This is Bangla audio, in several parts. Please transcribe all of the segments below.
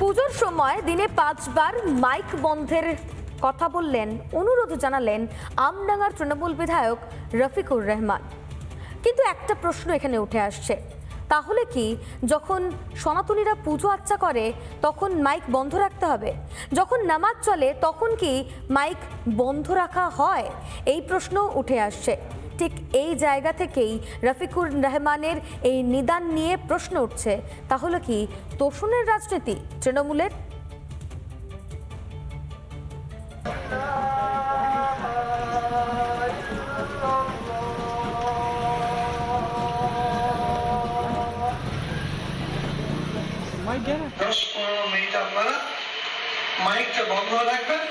পুজোর সময় দিনে পাঁচবার মাইক বন্ধের কথা বললেন, অনুরোধ জানালেন আমডাঙ্গার তৃণমূল বিধায়ক রফিকুর রহমান। কিন্তু একটা প্রশ্ন এখানে উঠে আসছে। তাহলে কি যখন সনাতনীরা পুজো আচ্চা করে, তখন মাইক বন্ধ রাখতে হবে? যখন নামাজ চলে, তখন কি মাইক বন্ধ রাখা হয়? এই প্রশ্ন উঠে আসছে। এই জায়গা থেকেই রফিকুর রহমানের এই নিদান নিয়ে প্রশ্ন উঠছে। তাহলে কি তোষণের রাজনীতি তৃণমূলের? দশ পনেরো মিনিট আপনারা। মাইকটা বন্ধ রাখবেন।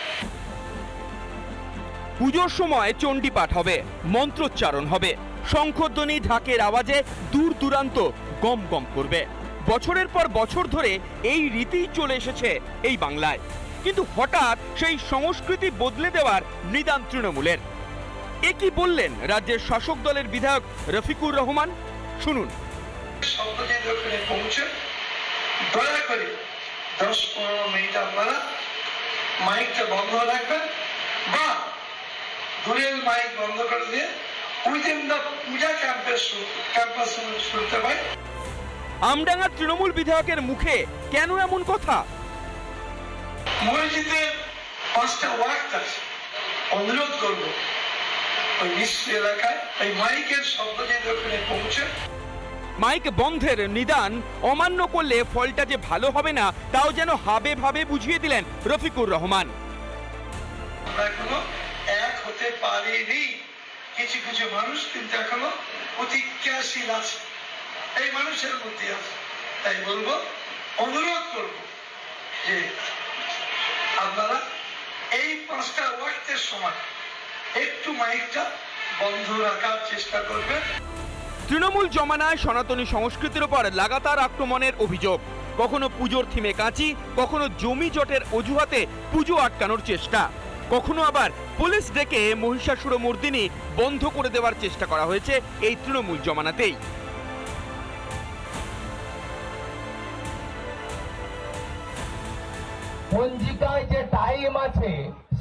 পুজোর সময় চণ্ডীপাঠ হবে, মন্ত্রোচ্চারণ হবে। শঙ্খধ্বনি ঢাকের আওয়াজে দূর দূরান্ত গম গম করবে। বছরের পর বছর ধরে এই রীতি চলে এসেছে এই বাংলায়। কিন্তু হঠাৎ সেই সংস্কৃতি বদলে দেওয়ার নিদান তৃণমূলের। এ কি বললেন রাজ্যের শাসক দলের বিধায়ক রফিকুর রহমান? শুনুন। দশ পনেরো মিনিট আপনারা মাইকটা বন্ধ রাখবেন বা দূরের মাইক বন্ধ করে দিয়ে within the puja campus campus শুনতে পাই আমডাঙ্গার তৃণমূল বিধায়কের মুখে কেন এমন কথা? মসজিদের পাঁচটা ওয়াক্ত আছে। অনুরোধ করব ওই মিশ্র এলাকায় এই মাইকের শব্দটি ওখানে পৌঁছে। মাইক বন্ধের নিদান অমান্য করলে ফলটা যে ভালো হবে না তাও যেন হাবে ভাবে বুঝিয়ে দিলেন রফিকুর রহমান। হতে পারেনি। কিছু কিছু মানুষ কিন্তু এখনও প্রতিজ্ঞাশীল আছে। এই মানুষের মধ্যে আছে। তাই বলব, অনুরোধ করব যে আপনারা এই পাঁচটা ওয়াক্তের সময় একটু মাইকটা বন্ধ রাখার চেষ্টা করবেন। তৃণমূল জমানায় সনাতনী সংস্কৃতির উপর লাগাতার আক্রমণের অভিযোগ। কখনো পুজোর থিমে কাঁচি, কখনো জমি জটের অজুহাতে পুজো আটকানোর চেষ্টা। কখনো আবার পুলিশ ডেকে মহিষাসুর মর্দিনী বন্ধ করে দেওয়ার চেষ্টা করা হয়েছে এই তৃণমূল জমানাতেই। পঞ্জিকায় যে টাইম আছে,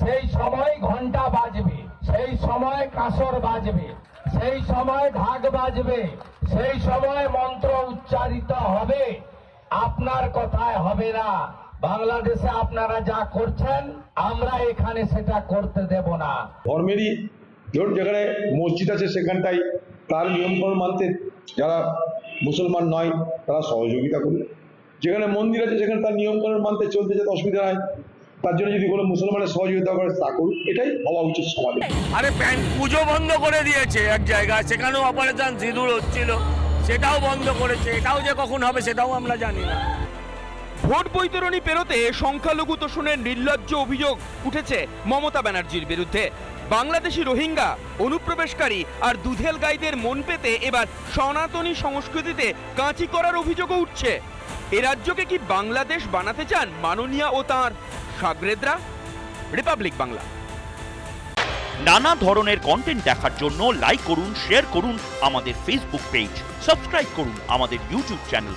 সেই সময় ঘণ্টা বাজবে, সেই সময় কাসর বাজবে, সেই সময় ঢাক বাজবে, সেই সময় মন্ত্র উচ্চারিত হবে, আপনার কথায় হবে না। বাংলাদেশে আপনারা যা করছেন আমরা এখানে সেটা করতে দেব না। ধর্মেরই ধরুন যেখানে মসজিদ আছে সেখানটাই তার নিয়মকানুন মানতে যারা মুসলমান নয় তারা সহযোগিতা করবে যেখানে মন্দির আছে সেখানে তার নিয়মকানুন মানতে চলতে যেতে অসুবিধা হয় তার জন্য যদি কোনো মুসলমানের সহযোগিতা করে তা করুক এটাই হওয়া উচিত সমাজে। আরে প্যান পুজো বন্ধ করে দিয়েছে এক জায়গায় সেখানেও অপারেশন সিঁদুর হচ্ছিল সেটাও বন্ধ করেছে এটাও যে কখন হবে সেটাও আমরা জানি না। ভোট বৈতরণী পেরোতে সংখ্যালঘু তোষণের নির্লজ্জ অভিযোগ উঠেছে মমতা ব্যানার্জির বিরুদ্ধে। বাংলাদেশি রোহিঙ্গা, অনুপ্রবেশকারী আর দুধেল গাইদের মন পেতে এবার সনাতনী সংস্কৃতিতে কাঁচি করার অভিযোগও উঠছে। এ রাজ্যকে কি বাংলাদেশ বানাতে চান মাননীয়া ও তাঁর সাগরেদরা? রিপাবলিক বাংলা। নানা ধরনের কন্টেন্ট দেখার জন্য লাইক করুন শেয়ার করুন আমাদের ফেসবুক পেজ সাবস্ক্রাইব করুন আমাদের ইউটিউব চ্যানেল